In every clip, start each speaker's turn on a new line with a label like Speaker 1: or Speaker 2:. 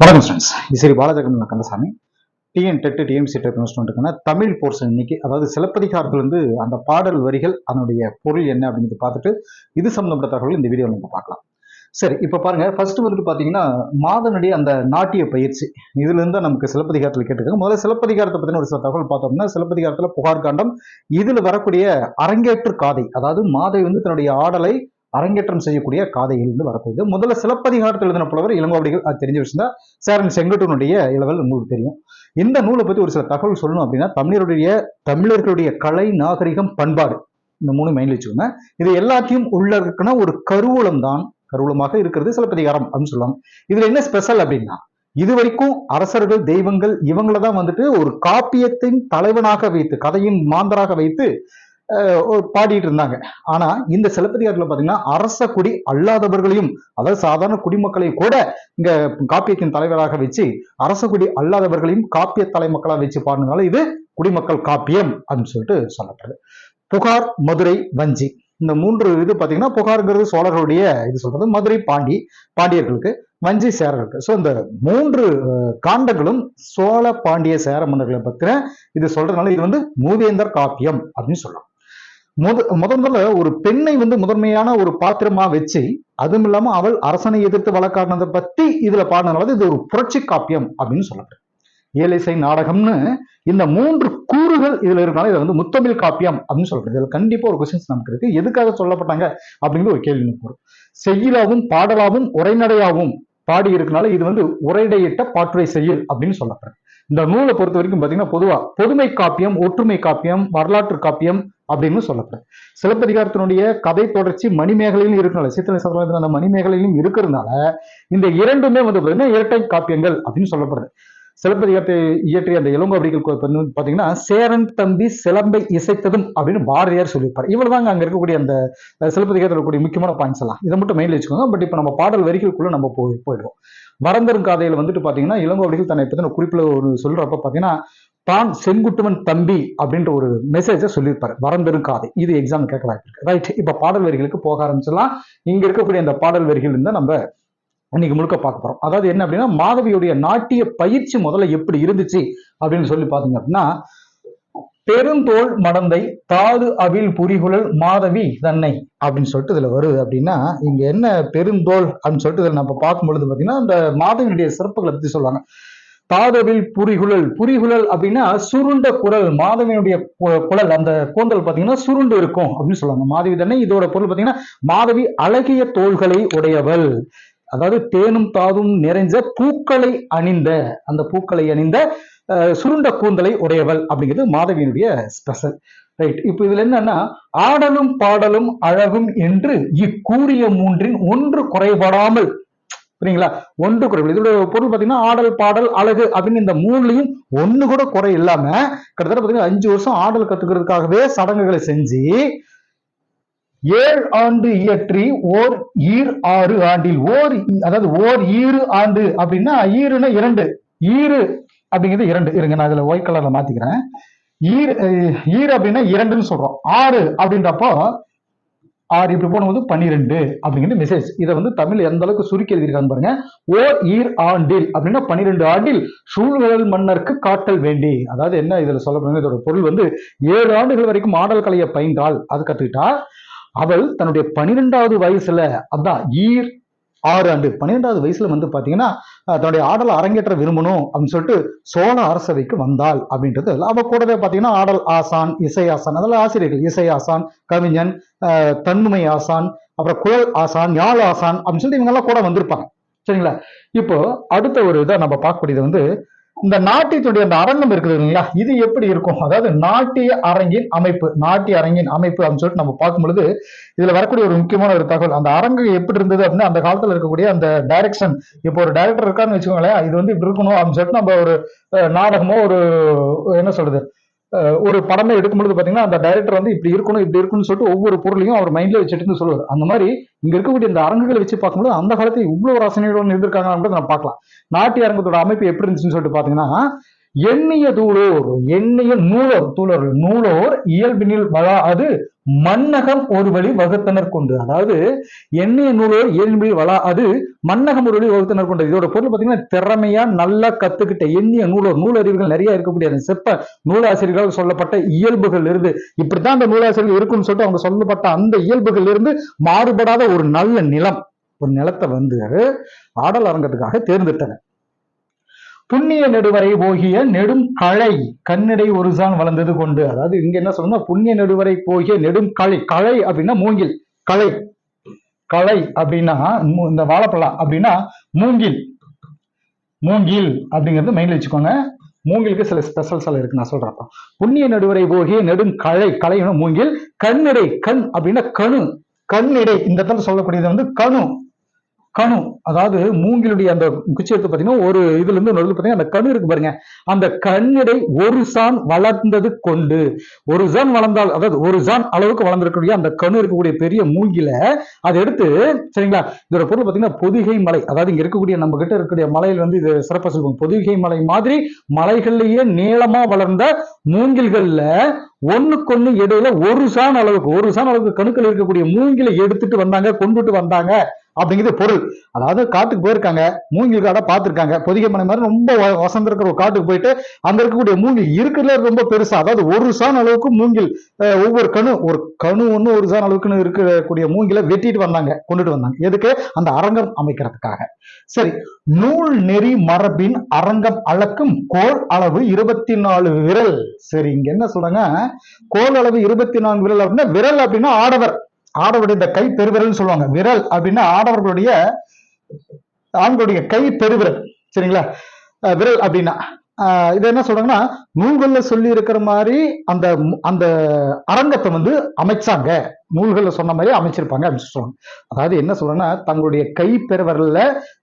Speaker 1: வணக்கம் ஃப்ரெண்ட்ஸ் இது சரி Balajagan Kandasamy. TN TET TMC TET ஸ்டூடெண்ட்டுக்கான தமிழ் போர்ஷன் இன்னைக்கு அதாவது சிலப்பதிகாரத்துலேருந்து அந்த பாடல் வரிகள் அதனுடைய பொருள் என்ன அப்படிங்கிறது பார்த்துட்டு இது சம்பந்தப்பட்ட தகவல் இந்த வீடியோவில் நம்ம பார்க்கலாம். சரி இப்போ பாருங்க. ஃபர்ஸ்ட் வந்துட்டு பார்த்தீங்கன்னா மாதனுடைய அந்த நாட்டிய பயிற்சி. இதுலேருந்து தான் நமக்கு சிலப்பதிகாரத்தில் கேட்டிருக்காங்க. முதல்ல சிலப்பதிகாரத்தை பற்றின ஒரு சில தகவல் பார்த்தோம்னா சிலப்பதிகாரத்தில் புகார் காண்டம் இதில் வரக்கூடிய அரங்கேற்று காதை அதாவது மாதை வந்து தன்னுடைய ஆடலை அரங்கேற்றம் செய்யக்கூடிய காதையிலிருந்து வரக்கூடியது முதல்ல சிலப்பதிகாரத்தில் எழுதின புலவர் இளங்கோவடிகள் அது தெரிஞ்ச விஷயம் தான். சேரன் செங்கட்டூனுடைய இளவல் உங்களுக்கு தெரியும். இந்த நூலை பற்றி ஒரு சில தகவல் சொல்லணும் அப்படின்னா தமிழருடைய தமிழர்களுடைய கலை நாகரிகம் பண்பாடு இந்த மூணு மைண்ட்ல வச்சுக்கோங்க. இது எல்லாத்தையும் உள்ள இருக்குன்னா ஒரு கருவூலம் தான் கருவூலமாக இருக்கிறது சிலப்பதிகாரம் அப்படின்னு சொல்லுவாங்க. இதுல என்ன ஸ்பெஷல் அப்படின்னா இது வரைக்கும் அரசர்கள் தெய்வங்கள் இவங்கள தான் வந்துட்டு ஒரு காப்பியத்தின் தலைவனாக வைத்து கதையின் மாந்தராக வைத்து பாடிட்டு இருந்தாங்க. ஆனா இந்த சிலப்பதிகாரத்துல பாத்தீங்கன்னா அரச குடி அல்லாதவர்களையும் அதாவது சாதாரண குடிமக்களை கூட இங்க காப்பியத்தின் தலைவராக வச்சு அரச குடி அல்லாதவர்களையும் காப்பிய தலைமக்களா வச்சு பாடினால இது குடிமக்கள் காப்பியம் அப்படின்னு சொல்லிட்டு சொல்லப்படுது. புகார் மதுரை வஞ்சி. இந்த மூன்று இது பாத்தீங்கன்னா புகாருங்கிறது சோழர்களுடைய இது சொல்றது மதுரை பாண்டி பாண்டியர்களுக்கு வஞ்சி சேரர்களுக்கு. ஸோ இந்த மூன்று காண்டங்களும் சோழ பாண்டிய சேர மன்னர்களை பத்தின இது சொல்றதுனால இது வந்து மூவேந்தர் காப்பியம் அப்படின்னு சொல்லலாம். முத முதல்ல ஒரு பெண்ணை வந்து முதன்மையான ஒரு பாத்திரமா வச்சு அதுவும் இல்லாம அவள் அரசனை எதிர்த்து வழக்காடினதை பத்தி இதுல பாடினதுனால இது ஒரு புரட்சி காப்பியம் அப்படின்னு சொல்லப்படுது ஏலிசை நாடகம்னு இந்த மூன்று கூறுகள் இதுல இருக்கனால இதை வந்து முத்தமிழ் காப்பியம் அப்படின்னு சொல்லப்படுது. இதுல கண்டிப்பா ஒரு கொஸ்டின்ஸ் நமக்கு இருக்கு. எதுக்காக சொல்லப்பட்டாங்க அப்படிங்கிற ஒரு கேள்வி நமக்கு வரும். பாடலாவும் உரைநடையாவும் பாடி இருக்கனால இது வந்து உரைடையிட்ட பாட்டுரை செய்யுள் அப்படின்னு சொல்லப்படுது. இந்த நூலை பொறுத்த வரைக்கும் பாத்தீங்கன்னா பொதுவா பொதுமை காப்பியம் ஒற்றுமை காப்பியம் வரலாற்று காப்பியம் அப்படின்னு சொல்லப்படுது. சிலப்பதிகாரத்தினுடைய கதை தொடர்ச்சி மணிமேகலையிலும் இருக்கிறனால சித்திரை சதவீதம் அந்த மணிமேகலையிலும் இருக்கிறதுனால இந்த இரண்டுமே வந்து பார்த்தீங்கன்னா இரட்டை காப்பியங்கள் அப்படின்னு சொல்லப்படுது. சிலப்பதிகாரத்தை இயற்றிய அந்த இளங்கோ அப்படிகள் பார்த்தீங்கன்னா சேரன் தம்பி சிலம்பை இசைத்ததும் அப்படின்னு பாரதியார் சொல்லியிருப்பார். இவ்வளவுதாங்க அங்கே இருக்கக்கூடிய அந்த சிலப்பதிகாரத்தில் இருக்கக்கூடிய முக்கியமான பாயிண்ட்ஸ் எல்லாம். இதை மட்டும் மெயின்ல வச்சுக்கோங்க. பட் இப்போ நம்ம பாடல் வரிகளுக்குள்ள நம்ம போய் போயிடுவோம். வரந்தரும் காதையில் வந்துட்டு பார்த்தீங்கன்னா இளங்கோ அப்படிகள் தன்னை பற்றின குறிப்பில் ஒரு சொல்றப்ப பார்த்தீங்கன்னா தான் செங்குட்டுவன் தம்பி அப்படின்ற ஒரு மெசேஜை சொல்லியிருப்பாரு. வரம்பெரும் காதை. இது எக்ஸாம் கேட்க வாய்ப்பு இருக்கு. ரைட் இப்ப பாடல் வரிகளுக்கு போக ஆரம்பிச்சிடலாம். இங்க இருக்கக்கூடிய அந்த பாடல் வரிகள் இருந்தா நம்ம இன்னைக்கு முழுக்க பார்க்க போறோம். அதாவது என்ன அப்படின்னா மாதவியுடைய நாட்டிய பயிற்சி முதல்ல எப்படி இருந்துச்சு அப்படின்னு சொல்லி பாத்தீங்க அப்படின்னா பெருந்தோல் மடந்தை தாது அவில் புரிகுழல் மாதவி தன்னை அப்படின்னு சொல்லிட்டு இதுல வருது அப்படின்னா இங்க என்ன பெருந்தோல் அப்படின்னு சொல்லிட்டு இதுல நம்ம பார்க்கும் பொழுது பாத்தீங்கன்னா அந்த மாதவியுடைய சிறப்புகளை பத்தி சொல்லுவாங்க. தாதவில் புரிகுழல். புரிகுழல் அப்படின்னா சுருண்ட குரல் மாதவியினுடைய கு- குழல். அந்த கூந்தல் பாத்தீங்கன்னா சுருண்டு இருக்கும் அப்படின்னு சொல்லுவாங்க. மாதவி தானே இதோட பொருள் பாத்தீங்கன்னா மாதவி அழகிய தோள்களை உடையவள். அதாவது தேனும் தாதும் நிறைஞ்ச பூக்களை அணிந்த அந்த பூக்களை அணிந்த சுருண்ட கூந்தலை உடையவள் அப்படிங்கிறது மாதவியினுடைய ஸ்பெஷல். ரைட். இப்போ இதுல என்னன்னா ஆடலும் பாடலும் அழகும் என்று இக்கூறிய மூன்றின் ஒன்று குறைபடாமல் சரிங்களா ஒன்று குறை இதோட பொருள் பாத்தீங்கன்னா ஆடல் பாடல் அழகு அப்படின்னு இந்த மூணுலயும் ஒண்ணு கூட குறை இல்லாம கிட்டத்தட்ட பார்த்தீங்கன்னா அஞ்சு வருஷம் ஆடல் கத்துக்கிறதுக்காகவே சடங்குகளை செஞ்சு ஏழு ஆண்டு இயற்றி ஓர் ஈர் ஆறு ஆண்டில் ஓர் அதாவது ஓர் ஈறு ஆண்டு அப்படின்னா ஈருன்னா இரண்டு. ஈரு அப்படிங்கிறது இரண்டு. இருங்க நான் இதுல ஒயிட் கலர்ல மாத்திக்கிறேன். ஈர் ஈர் அப்படின்னா இரண்டுன்னு சொல்றோம். ஆறு அப்படின்றப்போ ஆறு இப்படி போடும்போது பன்னிரெண்டு அப்படிங்கிற மெசேஜ் இதை வந்து தமிழ் எந்த அளவுக்கு சுருக்கி எழுதியிருக்காங்க பாருங்க. ஓர் ஈர் ஆண்டில் அப்படின்னா பன்னிரெண்டு ஆண்டில் சூழ்நிழல் மன்னருக்கு காட்டல் வேண்டி. அதாவது என்ன இதுல சொல்லப்படுங்க இதோட பொருள் வந்து ஏழு ஆண்டுகள் வரைக்கும் ஆடல் கலையை பயின்றால் அது கத்துக்கிட்டா அவள் தன்னுடைய பன்னிரெண்டாவது வயசுல அதான் ஈர் ஆறு ஆண்டு பன்னிரெண்டாவது வயசுல வந்து பாத்தீங்கன்னா தன்னுடைய ஆடலை அரங்கேற்ற விரும்பணும் அப்படின்னு சொல்லிட்டு சோழ அரசவைக்கு வந்தாள் அப்படின்றது. அவ கூடவே பாத்தீங்கன்னா ஆடல் ஆசான் இசை ஆசான் அதெல்லாம் ஆசிரியர்கள். இசை ஆசான் கவிஞன் தன்முமை ஆசான் அப்புறம் குழல் ஆசான் யாழ் ஆசான் அப்படின்னு சொல்லிட்டு இவங்க எல்லாம் கூட வந்திருப்பாங்க. சரிங்களா? இப்போ அடுத்த ஒரு இதை நம்ம பார்க்கக்கூடியது வந்து இந்த நாட்டியத்துடைய அந்த அரங்கம் இருக்குது இல்லைங்களா? இது எப்படி இருக்கும்? அதாவது நாட்டிய அரங்கின் அமைப்பு நாட்டிய அரங்கின் அமைப்பு அப்படின்னு சொல்லிட்டு நம்ம பார்க்கும் பொழுது இதுல வரக்கூடிய ஒரு முக்கியமான ஒரு தகவல் அந்த அரங்கு எப்படி இருந்தது அப்படின்னா அந்த காலத்துல இருக்கக்கூடிய அந்த டைரக்ஷன் இப்போ ஒரு டைரக்டர் இருக்கான்னு வச்சுக்கோங்களேன் இது வந்து இப்படி இருக்கணும் அப்படின்னு சொல்லிட்டு நம்ம ஒரு நாடகமோ ஒரு என்ன சொல்றது ஒரு படமே எடுக்கும் பொழுது பாத்தீங்கன்னா அந்த டைரக்டர் வந்து இப்படி இருக்கணும் இப்படி இருக்கணும்னு சொல்லிட்டு ஒவ்வொரு பொருளையும் அவர் மைண்ட்ல வச்சுட்டு சொல்லுவார். அந்த மாதிரி இங்க இருக்கக்கூடிய இந்த அரங்குகளை வச்சு பார்க்கும்போது அந்த காலத்தில் இவ்வளவு ரசனையுடன் இருந்திருக்காங்க நம்ம பார்க்கலாம். நாட்டிய அரங்கத்தோட அமைப்பு எப்படி இருந்துச்சுன்னு சொல்லிட்டு பாத்தீங்கன்னா எண்ணிய தூளோர் எண்ணிய நூலோர் தூளோர் நூலோர் இயல்பினில் வளா அது மன்னகம் ஒரு வழி வகுத்தனர் கொண்டு. அதாவது எண்ணிய நூலோர் இயல்பினில் வளா அது மன்னகம் ஒரு வழி வகுத்தனர் கொண்டு. இதோட பொருள் பார்த்தீங்கன்னா திறமையா நல்லா கத்துக்கிட்ட எண்ணிய நூலோர் நூலறிவுகள் நிறைய இருக்கக்கூடிய அந்த செப்ப நூலாசிரியர்கள் சொல்லப்பட்ட இயல்புகள் இருந்து இப்படித்தான் அந்த நூலாசிரியர்கள் இருக்கும்னு சொல்லிட்டு அவங்க சொல்லப்பட்ட அந்த இயல்புகள் இருந்து மாறுபடாத ஒரு நல்ல நிலம் ஒரு நிலத்தை வந்து ஆடல் அரங்கத்துக்காக தேர்ந்தெடுத்தனர். புண்ணிய நெடுவரை போகிய நெடும் களை கண்ணிடை ஒருசான் வளர்ந்தது கொண்டு. அதாவது இங்க என்ன சொல்லணும் புண்ணிய நெடுவரை போகிய நெடும் களை களை அப்படின்னா மூங்கில். களை களை அப்படின்னா இந்த வாழைப்பழம் அப்படின்னா மூங்கில். மூங்கில் அப்படிங்கிறது மைண்ட்ல வச்சுக்கோங்க. மூங்கிலுக்கு சில ஸ்பெஷல் சில இருக்கு நான் சொல்றேன் புண்ணிய நடுவரை போகிய நெடும் களை களையணும் மூங்கில். கண்ணிடை. கண் அப்படின்னா கணு. கண்ணிடை. இந்த இடத்துல சொல்லக்கூடியது வந்து கணு. கணு அதாவது மூங்கிலுடைய அந்த குச்சி எடுத்து பார்த்தீங்கன்னா ஒரு இதுல இருந்து ஒன்று பார்த்தீங்கன்னா பாத்தீங்கன்னா அந்த கணு இருக்கு பாருங்க. அந்த கண்ணிடை ஒரு சான் வளர்ந்தது கொண்டு ஒரு சான் வளர்ந்தால் அதாவது ஒரு சான் அளவுக்கு வளர்ந்திருக்கக்கூடிய அந்த கணு இருக்கக்கூடிய பெரிய மூங்கில அதை எடுத்து சரிங்களா? இதோட பொருள் பார்த்தீங்கன்னா பொதிகை மலை அதாவது இங்க இருக்கக்கூடிய நம்ம கிட்ட இருக்கக்கூடிய மலையில் வந்து இது சிறப்பாக சொல்லுவோம். பொதிகை மலை மாதிரி மலைகள்லயே நீளமா வளர்ந்த மூங்கில்கள்ல ஒண்ணுக்கொண்ணு இடையில ஒரு சான் அளவுக்கு ஒரு சான் அளவுக்கு கணுக்கள் இருக்கக்கூடிய மூங்கில எடுத்துட்டு வந்தாங்க கொண்டுட்டு வந்தாங்க. அப்படிங்கிறது பொருள். அதாவது காட்டுக்கு போயிருக்காங்க மூங்கில் காடை பார்த்துருக்காங்க. பொதிகை மனை மாதிரி ரொம்ப வ- வசந்த இருக்கிற ஒரு காட்டுக்கு போயிட்டு அங்க இருக்கக்கூடிய மூங்கில் இருக்கிறதுல ரொம்ப பெருசா அதாவது ஒரு சான் அளவுக்கு மூங்கில் ஒவ்வொரு கணு ஒரு கணு ஒண்ணு ஒரு சான் அளவுக்குன்னு இருக்கக்கூடிய மூங்கில வெட்டிட்டு வந்தாங்க கொண்டுட்டு வந்தாங்க. எதுக்கு? அந்த அரங்கம் அமைக்கிறதுக்காக. சரி நூல் நெறி மரபின் அரங்கம் அளக்கும் கோல் அளவு இருபத்தி நாலு விரல். சரி இங்க என்ன சொல்றாங்க? கோல் அளவு இருபத்தி நான்கு விரல் அப்படின்னா விரல் அப்படின்னா ஆடவர். ஆடவருடைய இந்த கை பெருவிரல்னு சொல்லுவாங்க. விரல் அப்படின்னா ஆடவர்களுடைய ஆண்களுடைய கை பெருவிரல் சரிங்களா? விரல் அப்படின்னா. இதை என்ன சொல்றாங்கன்னா நூல்கள்ல சொல்லி இருக்கிற மாதிரி அந்த அந்த அரங்கத்தை வந்து அமைச்சாங்க. நூல்கள்ல சொன்ன மாதிரி அமைச்சிருப்பாங்க அப்படின்னு சொல்றாங்க. அதாவது என்ன சொல்றேன்னா தங்களுடைய கை பெருவிரல்ல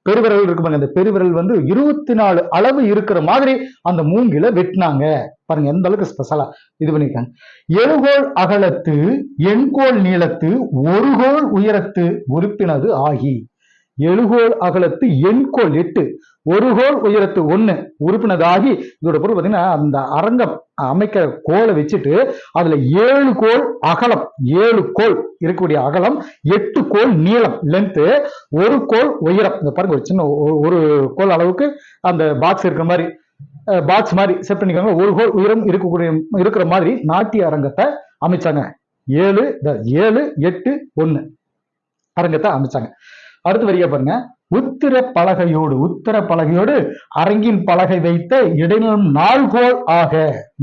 Speaker 1: பெருவிரல் இருக்கு பாருங்க. அந்த பெருவிரல் வந்து இருபத்தி நாலு அளவு இருக்கிற மாதிரி அந்த மூங்கில வெட்டினாங்க. பாருங்க எந்த அளவுக்கு ஸ்பெஷலா இது பண்ணிருக்காங்க எழுகோள் அகலத்து எண்கோள் நீளத்து ஒரு கோள் உயரத்து உறுப்பினது ஆகி எழுகோள் அகலத்து எண்கோள் எட்டு. ஒரு கோல் உயரத்து ஒன்று உறுப்பினதாகி இதோட பொருள் பார்த்தீங்கன்னா அந்த அரங்கம் அமைக்கிற கோலை வச்சுட்டு அதுல ஏழு கோல் அகலம் ஏழு கோல் இருக்கக்கூடிய அகலம் எட்டு கோல் நீளம் லென்த்து ஒரு கோல் உயரம். இந்த பாருங்க ஒரு சின்ன ஒரு கோல் அளவுக்கு அந்த பாக்ஸ் இருக்கிற மாதிரி பாக்ஸ் மாதிரி செட் பண்ணிக்கோங்க. ஒரு கோல் உயரம் இருக்கக்கூடிய இருக்கிற மாதிரி நாட்டிய அரங்கத்தை அமைச்சாங்க. ஏழு ஏழு எட்டு ஒன்று அரங்கத்தை அமைச்சாங்க. அடுத்து வரியா பாருங்க. உத்திர பலகையோடு உத்திர பலகையோடு அரங்கின் பலகை வைத்த இடைநிலம் நாள்கோல் ஆக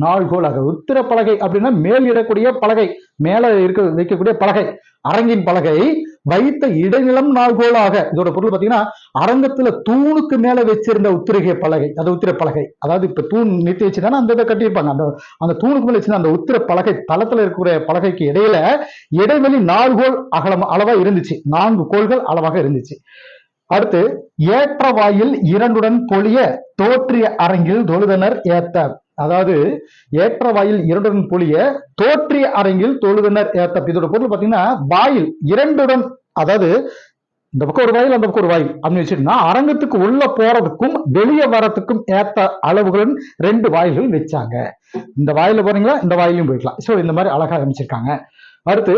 Speaker 1: நாள்கோல் ஆக. உத்திர பலகை அப்படின்னா மேல் இடக்கூடிய பலகை மேல இருக்க வைக்கக்கூடிய பலகை அரங்கின் பலகை வைத்த இடைநிலம் நாள்கோல் ஆக. இதோட பொருள் பாத்தீங்கன்னா அரங்கத்துல தூணுக்கு மேல வச்சிருந்த உத்திரகை பலகை அது உத்திர பலகை. அதாவது இப்ப தூண் நிறுத்தி வச்சுட்டானா அந்த இதை கட்டியிருப்பாங்க. அந்த அந்த தூணுக்கு மேல வச்சிருந்த அந்த உத்திர பலகை தளத்துல இருக்கக்கூடிய பலகைக்கு இடையில இடைவெளி நாலு அகலம் அளவா இருந்துச்சு. நான்கு கோள்கள் அளவாக இருந்துச்சு. அடுத்து ஏற்ற வாயில் இரண்டுடன் பொழிய தோற்றிய அரங்கில் தொழுதனர் ஏத்த அதாவது ஏற்ற வாயில் இரண்டுடன் பொழிய தோற்றிய அரங்கில் தொழுதனர் ஏத்த இதோட பொருள் பாத்தீங்கன்னா வாயில் இரண்டுடன் அதாவது இந்த பக்கம் ஒரு வாயில் அந்த பக்கம் ஒரு வாயில் அப்படின்னு வச்சுட்டோம்னா அரங்கத்துக்கு உள்ள போறதுக்கும் வெளியே வரதுக்கும் ஏத்த அளவுகளும் ரெண்டு வாயில்கள் வச்சாங்க. இந்த வாயில போறீங்களா? இந்த வாயிலையும் போயிக்கலாம். ஸோ இந்த மாதிரி அழகாக அமைச்சிருக்காங்க அடுத்து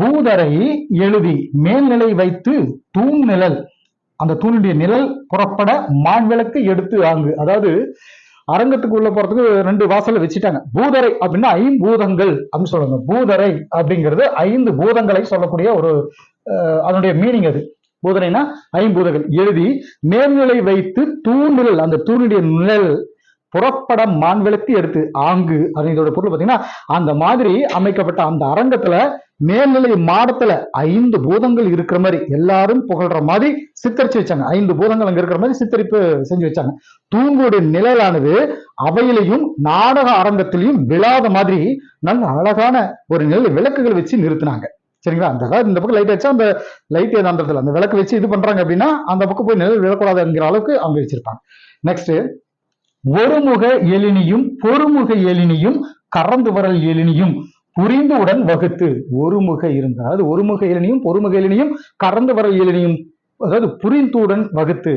Speaker 1: பூதரை எழுதி மேல்நிலை வைத்து தூண் நிழல். அந்த தூணுடைய நிழல் புறப்பட மான்விளக்கு எடுத்து ஆங்கு அதாவது அரங்கத்துக்கு உள்ள போறதுக்கு ரெண்டு வாசல வச்சுட்டாங்க. பூதரை அப்படின்னா ஐம்பூதங்கள் அப்படின்னு சொல்லுவாங்க. பூதரை அப்படிங்கிறது ஐந்து பூதங்களை சொல்லக்கூடிய ஒரு அதனுடைய மீனிங் அது. பூதனைனா ஐம்பூதங்கள் எழுதி மேல்நிலை வைத்து தூண் அந்த தூணுடைய நிழல் புறப்பட மான்விளக்கு எடுத்து ஆங்கு அது ஒரு பொருள் பார்த்தீங்கன்னா அந்த மாதிரி அமைக்கப்பட்ட அந்த அரங்கத்துல மேல்நிலை மாடத்துல ஐந்து பூதங்கள் இருக்கிற மாதிரி எல்லாரும் புகழ்ற மாதிரி சித்தரிச்சு வச்சாங்க. ஐந்து பூதங்கள் அங்க இருக்கிற மாதிரி சித்தரிப்பு செஞ்சு வச்சாங்க. தூங்குடைய நிழலானது அவையிலையும் நாடக அரங்கத்திலையும் விழாத மாதிரி நல்ல அழகான ஒரு நிழல் விளக்குகள் வச்சு நிறுத்தினாங்க. சரிங்களா? அந்த அதாவது இந்த பக்கம் லைட் வச்சா அந்த லைட் அந்த இடத்துல அந்த விளக்கு வச்சு இது பண்றாங்க அப்படின்னா அந்த பக்கம் போய் நிழல் விழக்கூடாதுங்கிற அளவுக்கு அவங்க வச்சிருப்பாங்க. நெக்ஸ்ட் ஒருமுக எழினியும் பொறுமுக எழினியும் கறந்து வரல் எழினியும் புரிந்துடன் வகுத்து. ஒருமுக இருந்தால் அதாவது ஒருமுக எழினியும் பொறுமுக எழினியும் கறந்து வரல் எழினியும் அதாவது புரிந்துடன் வகுத்து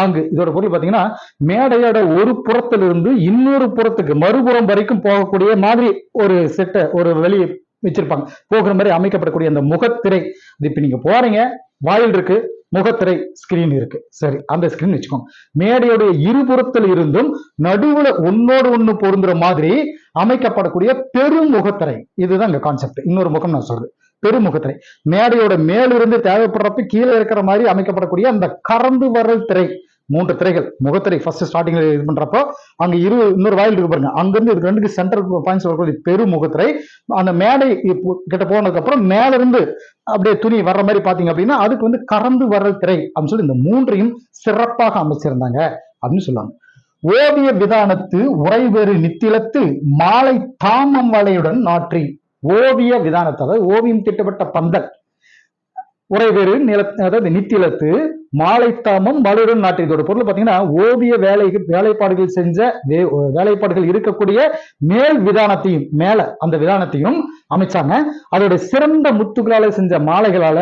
Speaker 1: ஆங்கு இதோட பொருள் பார்த்தீங்கன்னா மேடையோட ஒரு புறத்திலிருந்து இன்னொரு புறத்துக்கு மறுபுறம் வரைக்கும் போகக்கூடிய மாதிரி ஒரு செட்டை ஒரு வெளி வச்சிருப்பாங்க. போகிற மாதிரி அமைக்கப்படக்கூடிய அந்த முகத்திரை. இது இப்ப நீங்க போறீங்க வாயில் இருக்கு முகத்திரை ஸ்கிரீன் இருக்கு. சரி அந்த ஸ்கிரீன் வச்சுக்கோங்க மேடையுடைய இருபுறத்தில் இருந்தும் நடுவுல ஒன்னோடு ஒண்ணு பொருந்துற மாதிரி அமைக்கப்படக்கூடிய பெரும் முகத்திரை. இதுதான் இங்க கான்செப்ட் இன்னொரு முகம் நான் சொல்றது. பெருமுகத்திரை மேடையோட மேலிருந்து தேவைப்படுறப்ப கீழே இருக்கிற மாதிரி அமைக்கப்படக்கூடிய அந்த கறந்து வரல் திரை. மூன்று திரைகள் முகத்திரை ஃபர்ஸ்ட் ஸ்டார்டிங்ல இது பண்றப்போ அங்க இரு இன்னொரு வாயில் இருக்கு பாருங்க. அங்கிருந்து இது ரெண்டுக்கு சென்டர் பாயிண்ட்ஸ் வரக்கூடிய பெருமுகத்திரை அந்த மேடை கிட்ட போனதுக்கு அப்புறம் மேல இருந்து அப்படியே துணி வர்ற மாதிரி பாத்தீங்க அப்படின்னா அதுக்கு வந்து கறந்து வர்ற திரை அப்படின்னு சொல்லி இந்த மூன்றையும் சிறப்பாக அமைச்சிருந்தாங்க அப்படின்னு சொல்லுவாங்க ஓவிய விதானத்து உறைவேறு நித்திலத்து மாலை தாமம் வலையுடன் நாற்றி. ஓவிய விதானத்தை அதாவது ஓவியம் திட்டப்பட்ட பந்தல். உறைவேறு நில அதாவது நித்திலத்து மாலைத்தாமம் மலரும் நாட்டிற்கு இதோட பொருள் பாத்தீங்கன்னா ஓவிய வேலை வேலைப்பாடுகள் செஞ்ச வே- வேலைப்பாடுகள் இருக்கக்கூடிய மேல் விதானத்தையும் மேல அந்த விதானத்தையும் அமைச்சாங்க. அதோட சிறந்த முத்துக்களால செஞ்ச மாலைகளால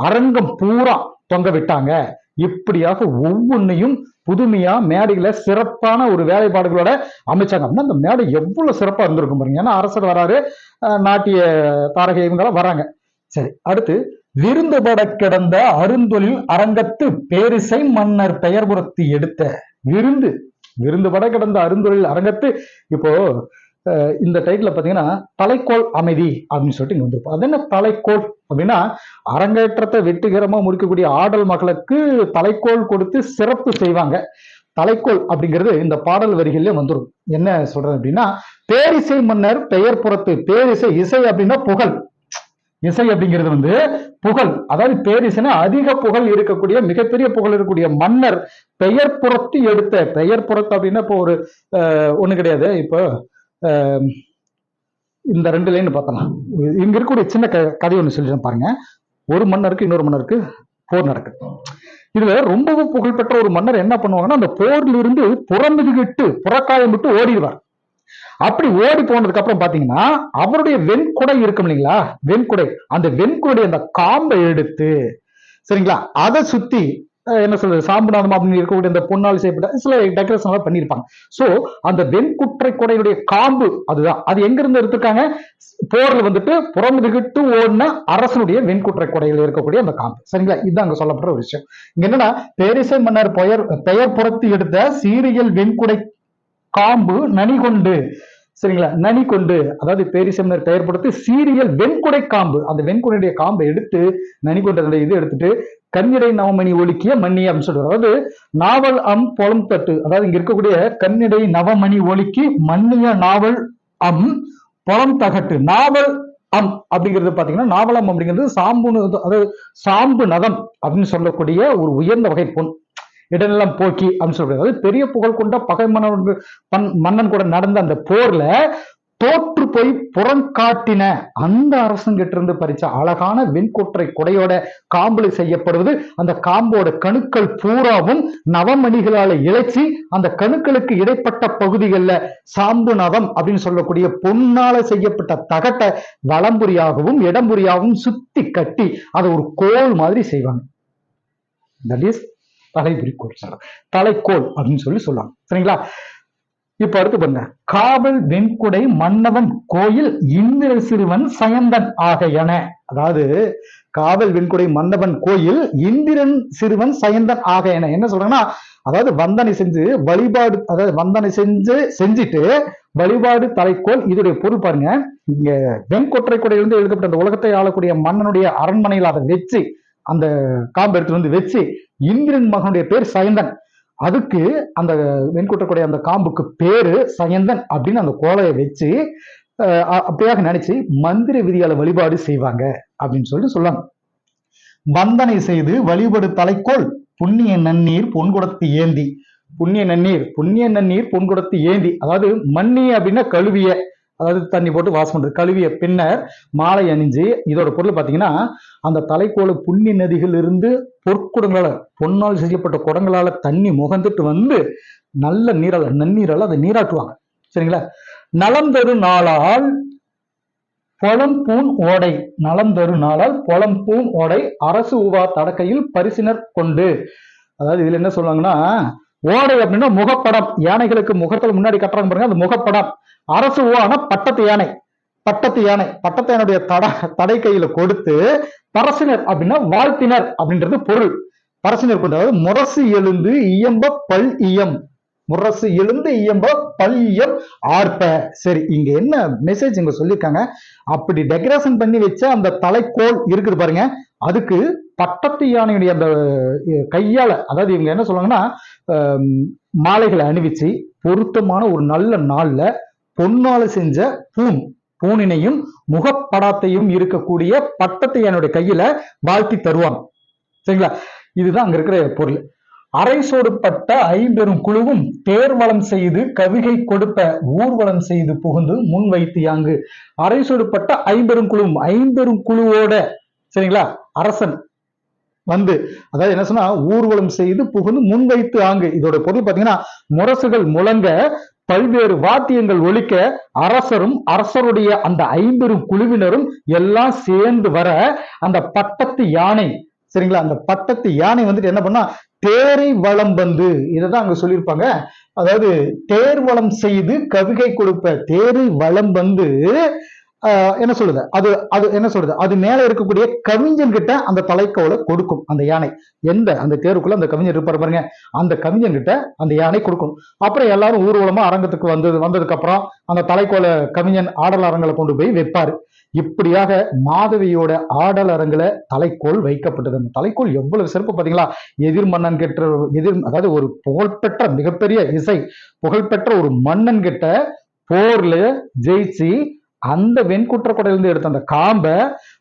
Speaker 1: அரங்கம் பூரா தொங்க விட்டாங்க. இப்படியாக ஒவ்வொன்றையும் புதுமையா மேடையில சிறப்பான ஒரு வேலைப்பாடுகளோட அமைச்சாங்க. அப்படின்னா அந்த மேடை எவ்வளவு சிறப்பா இருந்திருக்கும் பாருங்க. ஏன்னா அரசர் வராரு நாட்டிய தாரகை இவங்கெல்லாம் வராங்க. சரி அடுத்து விருந்துபட கிடந்த அருந்தொழில் அரங்கத்து பேரிசை மன்னர் பெயர்புறத்து எடுத்த விருந்து. விருந்துபட கிடந்த அருந்தொழில் அரங்கத்து இப்போ இந்த டைட்டில் பார்த்தீங்கன்னா தலைக்கோல் அமைதி அப்படின்னு சொல்லிட்டு இங்க வந்திருப்போம் அது என்ன தலைக்கோல் அப்படின்னா அரங்கேற்றத்தை வெற்றிகரமாக முடிக்கக்கூடிய ஆடல் மகளுக்கு தலைக்கோள் கொடுத்து சிறப்பு செய்வாங்க. தலைக்கோல் அப்படிங்கிறது இந்த பாடல் வரிகளிலே வந்துடும் என்ன சொல்றது அப்படின்னா பேரிசை மன்னர் பெயர் புறத்து பேரிசை இசை அப்படின்னா புகழ். இசை அப்படிங்கிறது வந்து புகழ். அதாவது பேரிசைனா அதிக புகழ் இருக்கக்கூடிய மிகப்பெரிய புகழ் இருக்கக்கூடிய மன்னர் பெயர் புறத்து எடுத்த. பெயர் புறத்து அப்படின்னா இப்போ ஒரு அஹ், ஒண்ணு கிடையாது. இப்போ இந்த ரெண்டு லைன் பார்த்தலாம். இங்க இருக்கக்கூடிய சின்ன க கதை ஒன்று சொல்லி பாருங்க. ஒரு மன்னருக்கு இன்னொரு மன்னருக்கு போர் நடக்குது இதுல ரொம்பவும் புகழ்பெற்ற ஒரு மன்னர் என்ன பண்ணுவாங்கன்னா அந்த போர்ல இருந்து புறமுதுகிட்டு புறக்காயம் விட்டு ஓடிடுவார். அப்படி ஓடி போனதுக்கு அப்புறம் பாத்தீங்கன்னா அவருடைய வெண்குடை இருக்கும் இல்லைங்களா? வெண்குடை. அந்த வெண்குடைய அந்த காம்பை எடுத்து சரிங்களா? அதை சுத்தி என்ன சொல்றது? சாம்புநாதம் அப்படின்னு இருக்கக்கூடிய அந்த பொன்னால் செய்யப்பட்ட சில டெக்கரேஷன் எல்லாம் பண்ணியிருப்பாங்க. சோ அந்த வெண்குற்றை குடையுடைய காம்பு அதுதான். அது எங்க இருந்து எடுத்திருக்காங்க? போர்ல வந்துட்டு புறமுதுகிட்டு ஓடின அரசனுடைய வெண்குற்றை குடையில் இருக்கக்கூடிய அந்த காம்பு. சரிங்களா? இதுதான் அங்க சொல்லப்படுற ஒரு விஷயம். இங்க என்னன்னா பேரிசை மன்னர் பெயர் பெயர் புறத்தி எடுத்த சீரியல் வெண்குடை காம்பு நனி கொண்டு சரிங்களா? நனி கொண்டு அதாவது பேரிசெம்னர் பெயர் கொடுத்து சீரியல் வெண்குடை காம்பு அந்த வெண்குடையுடைய காம்பை எடுத்து நனி கொண்ட இது எடுத்துட்டு கண்ணிடை நவமணி ஒழுக்கிய மன்னி அப்படின்னு சொல்றாரு. அதாவது நாவல் அம் பொலம் தட்டு அதாவது இங்க இருக்கக்கூடிய கண்ணிடை நவமணி ஒழுக்கி மன்னிய நாவல் அம் பொலம் தகட்டு. நாவல் அம் அப்படிங்கிறது பாத்தீங்கன்னா நாவலம் அப்படிங்கிறது சாம்பு அதாவது சாம்பு நதம் அப்படின்னு சொல்லக்கூடிய ஒரு உயர்ந்த வகை பொன். இடநெல்லாம் போக்கி அப்படின்னு சொல்றது. அதாவது பெரிய புகழ் கொண்ட பகை மன்னன் மன்னன் கூட நடந்த அந்த போர்ல தோற்று போய் புறங்காட்டின அந்த அரசங்கிட்ட இருந்து பறிச்ச அழகான வெண்கொற்றை கொடையோட காம்புல செய்யப்படுவது அந்த காம்போட கணுக்கள் பூராவும் நவமணிகளால இழைச்சி அந்த கணுக்களுக்கு இடைப்பட்ட பகுதிகளில் சாம்பு நவம் அப்படின்னு சொல்லக்கூடிய பொன்னால செய்யப்பட்ட தகட்டை வளம்புரியாகவும் இடம்புரியாகவும் சுத்தி கட்டி அதை ஒரு கோல் மாதிரி செய்வாங்க. தட் இஸ் தலைவிரிக்கோள் சொல்றேன் தலைக்கோள் அப்படின்னு சொல்லி சொல்லுவாங்க சரிங்களா? இப்ப அடுத்து பாருங்க. காவல் வெண்குடை மன்னவன் கோயில் இந்திர சிறுவன் சயந்தன் ஆக என அதாவது காவல் வெண்குடை மன்னவன் கோயில் இந்திரன் சிறுவன் சயந்தன் ஆக என என்ன சொல்றாங்கன்னா அதாவது வந்தனை செஞ்சு வழிபாடு அதாவது வந்தனை செஞ்சு செஞ்சுட்டு வழிபாடு தலைக்கோள் இதோடைய பொருள் பாருங்க. இங்க வெண்கொற்றை குடையிலிருந்து எழுதப்பட்ட அந்த உலகத்தை ஆளக்கூடிய மன்னனுடைய அரண்மனையில் அதை வச்சு அந்த காம்பு எடுத்துட்டு வந்து வச்சு இந்திரன் மகனுடைய பேர் சயந்தன். அதுக்கு அந்த வெண்கூட்டக்கூடிய அந்த காம்புக்கு பேரு சயந்தன் அப்படின்னு அந்த கோலையை வச்சு அப்படியாக நினைச்சு மந்திர விதியால வழிபாடு செய்வாங்க அப்படின்னு சொல்லிட்டு சொல்லுவாங்க. வந்தனை செய்து வழிபடு தலைக்கோல் புண்ணிய நன்னீர் பொன்குடத்து ஏந்தி. புண்ணிய நன்னீர் புண்ணிய நன்னீர் பொன்குடத்து ஏந்தி. அதாவது மண்ணி அப்படின்னா கழுவிய. அதாவது தண்ணி போட்டு வாசம் பண்ணுறது கழுவிய பின்னர் மாலை அணிஞ்சு இதோட பொருள் பார்த்தீங்கன்னா அந்த தலைக்கோல புண்ணி நதிகள் இருந்து பொற்குடங்களால பொன்னால் செய்யப்பட்ட குடங்களால தண்ணி முகந்துட்டு வந்து நல்ல நீரால் நன்னீரால் அதை நீராட்டுவாங்க சரிங்களா? நலம் தரு நாளால் பொலம் பூன் ஓடை. நலம் தரு நாளால் பொலம் பூன் ஓடை அரசு உவா தடக்கையில் பரிசினர் கொண்டு. அதாவது இதுல என்ன சொல்லுவாங்கன்னா ஓடை அப்படின்னா முகப்படம். யானைகளுக்கு முகத்துல முன்னாடி கட்டுறாங்க பாருங்க அது முகப்படம். அரசு ஓனா பட்டத்து யானை. பட்டத்து யானை. பட்டத்து யானையுடைய தட தடை கையில கொடுத்து பரசினர் அப்படின்னா வாழ்த்தினர் அப்படின்றது பொருள். பரசினர் கொண்டு முரசு எழுந்து இயம்ப பல் இயம். முரசு எழுந்து இயம்ப பல் இயம் ஆர்ப்ப. சரி இங்க என்ன மெசேஜ் இங்க சொல்லியிருக்காங்க? அப்படி டெக்கரேஷன் பண்ணி வச்ச அந்த தலைக்கோல் இருக்குது பாருங்க. அதுக்கு பட்டத்து யானையுடைய அந்த கையால அதாவது இவங்க என்ன சொல்லுவாங்கன்னா மாலைகளை அணிவிச்சு பொருத்தமான ஒரு நல்ல நாள்ல பொன்னால செஞ்ச பூன் பூனினையும் முகப்படாத்தையும் இருக்கக்கூடிய பட்டத்தை யானையுடைய கையில வாழ்த்தி தருவாங்க. சரிங்களா? இதுதான் அங்க இருக்கிற பொருள். அரை சோடுப்பட்ட ஐம்பெரும் குழுவும் தேர்வளம் செய்து கவிகை கொடுப்ப ஊர்வலம் செய்து புகுந்து முன் வைத்து யாங்கு. அரை சோடுப்பட்ட ஐம்பெரும் குழுவும் ஐம்பெரும் குழுவோட சரிங்களா? அரசன் வந்து அதாவது என்ன சொன்னா ஊர்வலம் செய்து புகுந்து முன்வைத்து ஆங்கு. இதோட பொருள் பாத்தீங்கன்னா முரசுகள் முழங்க பல்வேறு வாத்தியங்கள் ஒழிக்க அரசரும் அரசருடைய அந்த ஐம்பெரும் குழுவினரும் எல்லாம் சேர்ந்து வர அந்த பட்டத்து யானை சரிங்களா? அந்த பட்டத்து யானை வந்துட்டு என்ன பண்ணா தேரை வளம் வந்து இதைதான் அங்க சொல்லியிருப்பாங்க. அதாவது தேர் வளம் செய்து கவிகை கொடுப்ப தேரை வளம் வந்து என்ன சொல்லுது? அது அது என்ன சொல்றது அது மேல இருக்கக்கூடிய கவிஞன் கிட்ட அந்த தலைக்கோலை கொடுக்கும் அந்த யானை. எந்த? அந்த தேருக்குள்ள அந்த கவிஞர் இருப்பார் பாருங்க. அந்த கவிஞன் கிட்ட அந்த யானை கொடுக்கும். அப்புறம் எல்லாரும் ஊர்வலமா அரங்கத்துக்கு வந்தது வந்ததுக்கு அப்புறம் அந்த தலைக்கோலை கவிஞன் ஆடல் அரங்களை கொண்டு போய் வைப்பாரு. இப்படியாக மாதவியோட ஆடல் அரங்குல தலைக்கோல் வைக்கப்பட்டது. அந்த தலைக்கோல் எவ்வளவு சிறப்பு பாத்தீங்களா எதிர் மன்னன் கிட்ட எதிர் அதாவது ஒரு புகழ்பெற்ற மிகப்பெரிய இசை புகழ்பெற்ற ஒரு மன்னன் கிட்ட போர்ல ஜெயிச்சு அந்த வெண்குற்றக்கொடையிலிருந்து எடுத்த அந்த காம்பை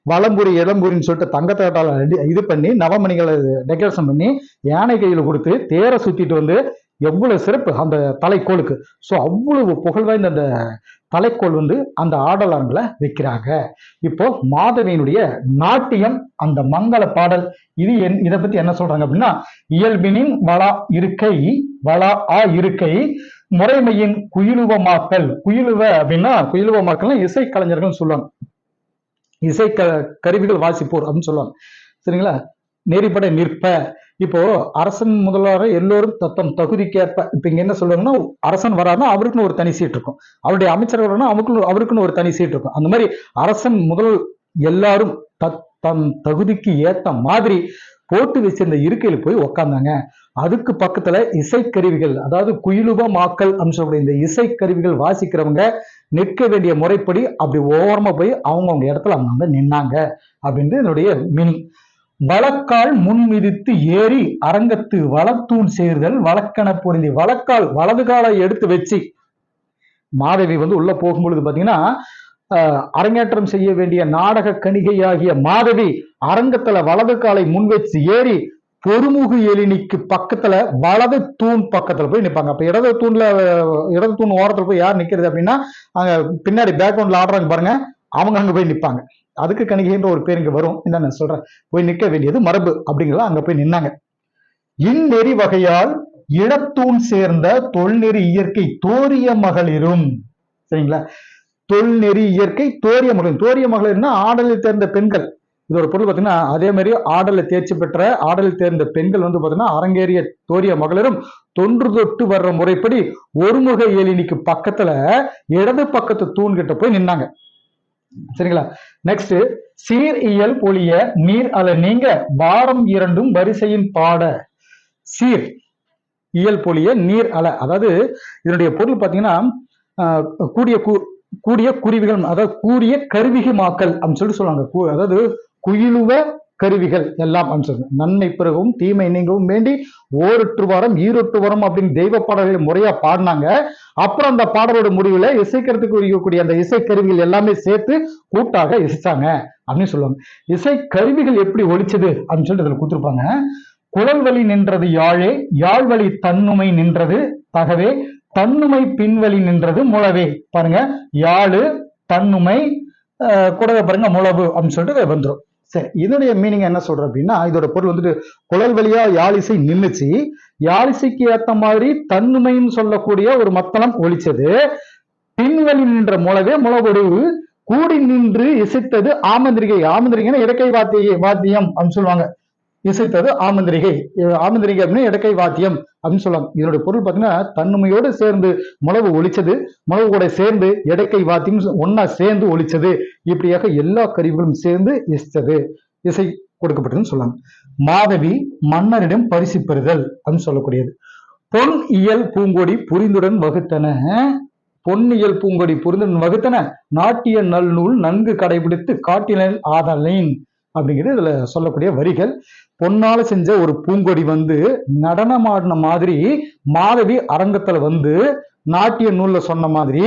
Speaker 1: வலம்புரி இளம்புரின்னு சொல்லிட்டு தங்கத்தாட்டால இது பண்ணி நவமணிகளை டெக்கரேஷன் பண்ணி யானை கையில் கொடுத்து தேரை சுத்திட்டு வந்து எவ்வளவு சிறப்பு அந்த தலைக்கோலுக்கு ஸோ அவ்வளவு புகழ் வாய்ந்த அந்த தலைக்கோல் வந்து அந்த ஆடலாரங்களை வைக்கிறாங்க. இப்போ மாதவியினுடைய நாட்டியம் அந்த மங்கள பாடல் இது என் இதை பத்தி என்ன சொல்றாங்க அப்படின்னா இயல்பினின் வளா இருக்கை வளா ஆ இருக்கை முறைமையின் குயிலுவமாக்கல். குயிலுவ அப்படின்னா குயிலுவமாக்கல் இசை கலைஞர்கள் சொல்லுவாங்க இசை க கருவிகள் வாசிப்போர் அப்படின்னு சொல்லுவாங்க சரிங்களா? நெறிப்பட நிற்ப. இப்போ அரசன் முதல்வர எல்லோரும் தத்தம் தகுதிக்கேற்ப. இப்ப இங்க என்ன சொல்லுவாங்கன்னா அரசன் வராருன்னா அவருக்குன்னு ஒரு தனி சீட் இருக்கும். அவருடைய அமைச்சர் வரணும்னா அவருக்குன்னு அவருக்குன்னு ஒரு தனி சீட் இருக்கும். அந்த மாதிரி அரசன் முதல் எல்லாரும் தத்தம் தகுதிக்கு ஏத்த மாதிரி போட்டு வச்சிருந்த இருக்கையில் போய் உக்காந்தாங்க. அதுக்கு பக்கத்துல இசைக்கருவிகள் அதாவது குயிலுபமாக்கல் அம்சக்கூடிய இந்த இசைக்கருவிகள் வாசிக்கிறவங்க நிற்க வேண்டிய முறைப்படி அப்படி ஓரமா போய் அவங்கவுங்க இடத்துல அவங்க வந்து நின்னாங்க அப்படின்றது என்னுடைய மீனிங் வழக்கால் முன் மிதித்து ஏறி அரங்கத்து வளத்தூண் சேர்தல் வழக்கென பொருந்தி வழக்கால் வலது காலை எடுத்து வச்சு மாதவி வந்து உள்ள போகும்பொழுது பாத்தீங்கன்னா அரங்கேற்றம் செய்ய வேண்டிய நாடக கணிகையாகிய மாதவி அரங்கத்துல வலது காலை முன் வச்சு ஏறி பொறுமுகு எழினிக்கு பக்கத்துல வலது தூண் பக்கத்துல போய் நிற்பாங்க அப்ப இடது தூண்ல இடது தூண் ஓரத்துல போய் யார் நிக்கிறது அப்படின்னா அங்க பின்னாடி பேக்ரவுண்ட்ல ஆடுறாங்க பாருங்க அவங்க அங்க போய் நிற்பாங்க அதுக்கு கணிகைன்ற ஒரு பேர் இங்க வரும். என்ன நான் சொல்றேன். போய் நிக்க வேண்டியது மரபு அப்படிங்கிறத அங்க போய் நின்னாங்க. இந்நெறி வகையால் இடத்தூண் சேர்ந்த தொல்நெறி இயற்கை தோரிய மகளிரும் சரிங்களா? தொல்நெறி இயற்கை தோரிய மகளிர் தோரிய மகளிர்னா ஆடலில் தேர்ந்த பெண்கள். இது ஒரு பொருள் பார்த்தீங்கன்னா அதே மாதிரி ஆடலில் தேர்ச்சி பெற்ற ஆடலில் தேர்ந்த பெண்கள் வந்து பார்த்தீங்கன்னா அரங்கேறிய தோரிய மகளிரும் தொன்று தொட்டு வர்ற முறைப்படி ஒருமுக ஏலினிக்கு பக்கத்துல இடது பக்கத்து தூண் கிட்ட போய் நின்னாங்க. சரிங்களா? நெக்ஸ்ட் சீர் இயல் பொழிய நீர் அல நீங்க வாரம் இரண்டும் வரிசையின் பாட. சீர் இயல் பொழிய நீர் அல. அதாவது இதனுடைய பொருள் பார்த்தீங்கன்னா ஆஹ், கூடிய கூடிய குருவிகள் அதாவது கூடிய கருவிகமாக்கல் அப்படின்னு சொல்லிட்டு சொல்லுவாங்க. அதாவது குயிலுவ கருவிகள் எல்லாம் நன்மை பிறகும் தீமை நீங்கவும் வேண்டி ஓரொற்று வாரம் ஈரொற்று வாரம் அப்படின்னு தெய்வ பாடல்களை முறையா பாடினாங்க. அப்புறம் அந்த பாடலோட முடிவுல இசைக்கிறதுக்கு இருக்கக்கூடிய அந்த இசைக்கருவிகள் எல்லாமே சேர்த்து கூட்டாக இசைச்சாங்க அப்படின்னு சொல்லுவாங்க. இசை கருவிகள் எப்படி ஒலிச்சது அப்படின்னு சொல்லிட்டு இதுல கொடுத்துருப்பாங்க. குழல் வழி நின்றது யாழே யாழ் வழி தன்னுமை நின்றது தகவே தன்னுமை பின்வழி நின்றது முழவே. பாருங்க யாழு தன்னுமை அஹ், கூடவே பாருங்க முழவு அப்படின்னு சொல்லிட்டு வந்துடும் சரி இதோடைய மீனிங் என்ன சொல்ற அப்படின்னா இதோட பொருள் வந்துட்டு குழல் வழியா யாழிசை நின்றுச்சு யாழிசைக்கு ஏத்த மாதிரி தன்னுமைன்னு சொல்லக்கூடிய ஒரு மத்தளம் ஒழிச்சது. பின்வழி நின்ற முளவே முழவொடுவு
Speaker 2: கூடி நின்று இசைத்தது ஆமந்திரிகை. ஆமந்திரிகைன்னா இடக்கை வாத்திய வாத்தியம் அப்படின்னு சொல்லுவாங்க. இசைத்தது ஆமந்திரிகை. ஆமந்திரிகை அப்படின்னா இடக்கை வாத்தியம் அப்படின்னு சொல்லலாம். இதனுடைய பொருள் பார்த்தீங்கன்னா தன்னுமையோடு சேர்ந்து முளவு ஒழிச்சது முளவு கூட சேர்ந்து இடக்கை வாத்தியம் ஒன்னா சேர்ந்து ஒழிச்சது இப்படியாக எல்லா கருவிகளும் சேர்ந்து இசைத்தது. இசை கொடுக்கப்பட்டதுன்னு சொல்லலாம். மாதவி மன்னரிடம் பரிசு பெறுதல் அப்படின்னு சொல்லக்கூடியது. பொன் இயல் பூங்கொடி புரிந்துடன் வகுத்தன. பொன்னியல் பூங்கொடி புரிந்துடன் வகுத்தன. நாட்டிய நல்நூல் நன்கு கடைபிடித்து காட்டினல் ஆதலின். அப்படிங்கிறது இதுல சொல்லக்கூடிய வரிகள். பொன்னால செஞ்ச ஒரு பூங்கொடி வந்து நடனமாடின மாதிரி மாதவி அரங்கத்துல வந்து நாட்டிய நூல்ல சொன்ன மாதிரி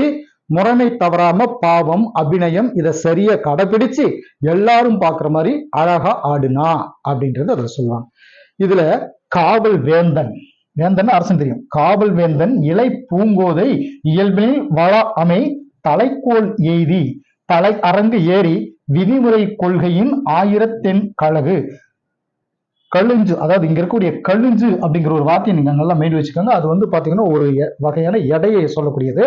Speaker 2: முறைமை தவறாம பாவம் அபிநயம் இதை சரியா கடைபிடிச்சு எல்லாரும் பாக்குற மாதிரி அழகா ஆடுனா அப்படின்றது அதில் சொல்லுவாங்க இதுல காவல் வேந்தன் வேந்தன் அரசன் தெரியும். காவல் வேந்தன் இலை பூங்கோதை இயல்பில் வள அமை தலைக்கோள் எய்தி தலை அரங்கு ஏறி விதிமுறை கொள்கையின் ஆயிரத்தென் கழகு கழுஞ்சு அதாவது இங்க இருக்கக்கூடிய கழுஞ்சு அப்படிங்கிற ஒரு வார்த்தையை நீங்க நல்லா மைண்ட் வச்சுக்கோங்க. அது வந்து பாத்தீங்கன்னா ஒரு எ- வகையான எடையை சொல்லக்கூடியது.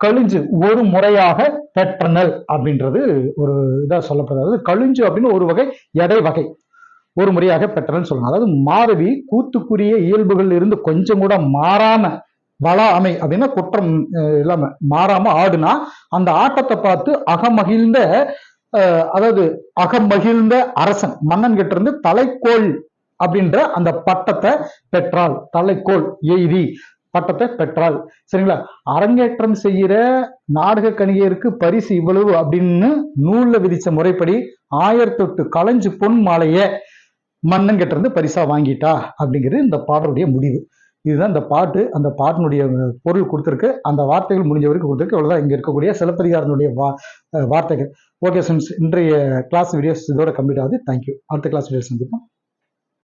Speaker 2: கழுஞ்சு ஒரு முறையாக பெற்றனல் அப்படின்றது ஒரு இதா சொல்லப்படுது. அதாவது கழுஞ்சு அப்படின்னு ஒரு வகை எடை வகை. ஒரு முறையாக பெற்றனல் சொல்லலாம் அதாவது மாதவி கூத்துக்குரிய இயல்புகள் இருந்து கொஞ்சம் கூட மாறாம வளா அமை அப்படின்னா குற்றம் இல்லாம மாறாம ஆடுனா அந்த ஆட்டத்தை பார்த்து அகமகிழ்ந்த அதாவது அகமகிழ்ந்த அரசன் மன்னன் கிட்ட இருந்து தலைக்கோள் அப்படின்ற அந்த பட்டத்தை பெற்றால் தலைக்கோல் எய்தி பட்டத்தை பெற்றாள் சரிங்களா? அரங்கேற்றம் செய்கிற நாடக கணிகருக்கு பரிசு இவ்வளவு அப்படின்னு நூல்ல விதிச்ச முறைப்படி ஆயிரத்தொட்டு களைஞ்சு பொன் மாலைய மன்னன் கிட்ட இருந்து பரிசா வாங்கிட்டா அப்படிங்கிறது இந்த பாடலுடைய முடிவு. இதுதான் இந்த பாட்டு. அந்த பாட்டினுடைய பொருள் கொடுத்துருக்கு. அந்த வார்த்தைகள் முடிஞ்ச வரைக்கும் கொடுத்துருக்கு. இவ்வளவுதான். இங்க இருக்கக்கூடிய சிலப்பதிகாரனுடைய வா வார்த்தைகள். ஓகே ஃப்ரெண்ட்ஸ் இன்றைய கிளாஸ் வீடியோஸ் இதோட கம்ப்ளீட் ஆகுது. தேங்க்யூ அடுத்த கிளாஸ் வீடியோ சந்திப்போம்.